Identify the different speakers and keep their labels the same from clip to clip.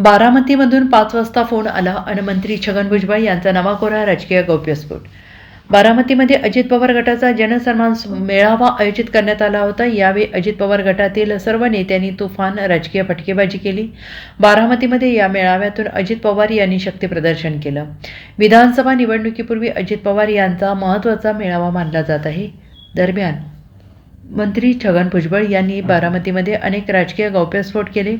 Speaker 1: बारामतीमधून पाच वाजता फोन आला आणि मंत्री छगन भुजबळ यांचा नवा कोरा राजकीय गौप्यस्फोट. बारामतीमध्ये अजित पवार गटाचा जनसन्मान मेळावा आयोजित करण्यात आला होता. यावेळी अजित पवार गटातील सर्व नेत्यांनी तुफान राजकीय फटकेबाजी केली. बारामतीमध्ये या मेळाव्यातून अजित पवार यांनी शक्तीप्रदर्शन केलं. विधानसभा निवडणुकीपूर्वी अजित पवार यांचा महत्त्वाचा मेळावा मानला जात आहे. दरम्यान मंत्री छगन भुजबळ यांनी बारामतीमध्ये अनेक राजकीय गौप्यस्फोट केले.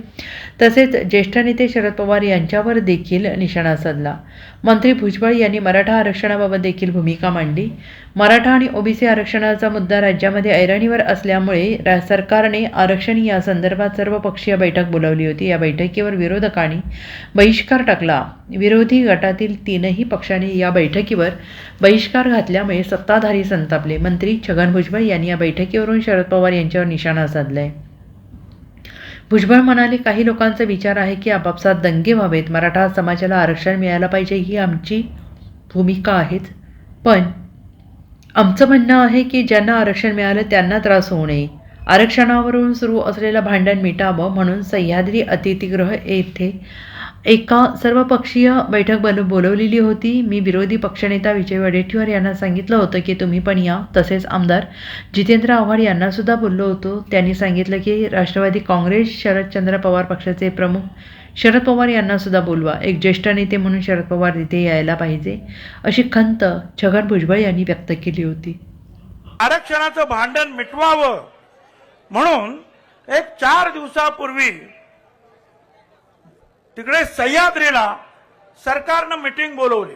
Speaker 1: तसेच ज्येष्ठ नेते शरद पवार यांच्यावर देखील निशाणा साधला मंत्री भुजबळ यांनी मराठा आरक्षणाबाबत देखील भूमिका मांडली. मराठा आणि ओबीसी आरक्षणाचा मुद्दा राज्यामध्ये ऐरणीवर असल्यामुळे रा सरकारने आरक्षण या संदर्भात सर्वपक्षीय बैठक बोलावली होती. या बैठकीवर विरोधकांनी बहिष्कार टाकला. विरोधी गटातील तीनही पक्षांनी या बैठकीवर बहिष्कार घातल्यामुळे सत्ताधारी संतापले. मंत्री छगन भुजबळ यांनी या बैठकीवरून शरद पवार यांच्यावर निशाणा साधलाय. भुजबळ म्हणाले काही लोकांचा विचार आहे की आपापसात दंगे व्हावेत. मराठा समाजाला आरक्षण मिळायला पाहिजे ही आमची भूमिका आहेच. पण आमचं म्हणणं आहे की ज्यांना आरक्षण मिळालं त्यांना त्रास होऊ नये. आरक्षणावरून सुरू असलेलं भांडण मिटावं म्हणून सह्याद्री अतिथीगृह येथे एका सर्वपक्षीय बैठक बोल बोलवलेली होती. मी विरोधी पक्षनेता विजय वडेट्टीवार यांना सांगितलं होतं की तुम्ही पण या. तसेच आमदार जितेंद्र आव्हाड यांनासुद्धा बोललो होतो. त्यांनी सांगितलं की राष्ट्रवादी काँग्रेस शरदचंद्र पवार पक्षाचे प्रमुख शरद पवार यांनासुद्धा बोलवा. एक ज्येष्ठ नेते म्हणून शरद पवार तिथे यायला पाहिजे. अशी खंत छगन भुजबळ यांनी व्यक्त केली होती.
Speaker 2: आरक्षणाचं भांडण मिटवावं म्हणून एक चार दिवसापूर्वी तिकडे सह्याद्रीला सरकारनं मिटिंग बोलवली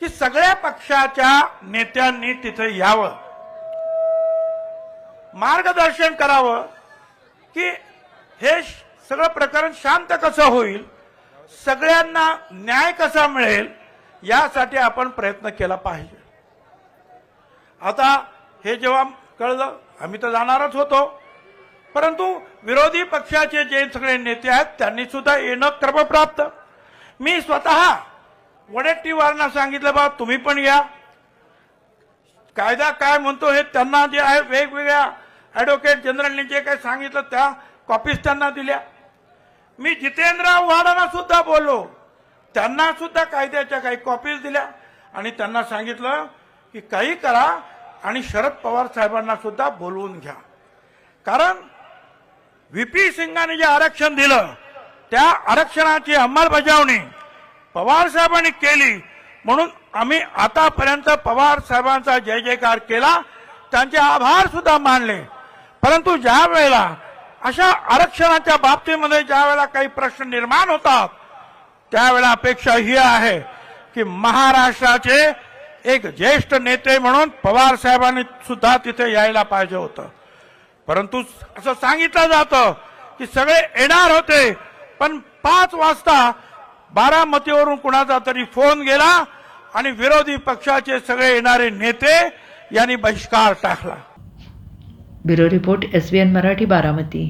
Speaker 2: की सगळ्या पक्षाच्या नेत्यांनी तिथे यावं. मार्गदर्शन करावं की हे सगळं प्रकरण शांत कसं होईल सगळ्यांना न्याय कसा मिळेल यासाठी आपण प्रयत्न केला पाहिजे. आता हे जेव्हा कळलं आम्ही तर जाणारच होतो. परंतु विरोधी पक्षाचे जे सगळे नेते आहेत त्यांनी सुद्धा येणं क्रमप्राप्त. मी स्वतः वडेट्टीवारांना सांगितलं बा तुम्ही पण या. कायदा काय म्हणतो हे त्यांना जे आहे वेगवेगळ्या ऍडव्होकेट जनरलने जे काही सांगितलं त्या कॉपीज त्यांना दिल्या. मी जितेंद्र आव्हाडांना सुद्धा बोललो. त्यांना सुद्धा कायद्याच्या काही कॉपीज दिल्या. आणि त्यांना सांगितलं की काही करा आणि शरद पवार साहेबांना सुद्धा बोलवून घ्या. कारण व्ही सिंगाने जे आरक्षण दिलं त्या आरक्षणाची अंमलबजावणी पवार साहेबांनी केली. म्हणून आम्ही आतापर्यंत पवार साहेबांचा जय जयकार केला. त्यांचे आभार सुद्धा मानले. परंतु ज्या वेळेला अशा आरक्षणाच्या बाबतीमध्ये ज्या वेळेला काही प्रश्न निर्माण होतात त्यावेळेला अपेक्षा ही आहे की महाराष्ट्राचे एक ज्येष्ठ नेते म्हणून पवार साहेबांनी सुद्धा तिथे यायला पाहिजे होतं. परंतु असं सांगितलं जातं की सगळे येणार होते पण पाच वाजता बारामतीवरून कुणाचा तरी फोन गेला आणि विरोधी पक्षाचे सगळे येणारे नेते यांनी बहिष्कार टाकला.
Speaker 1: Bureau report S N Marathi Baramati.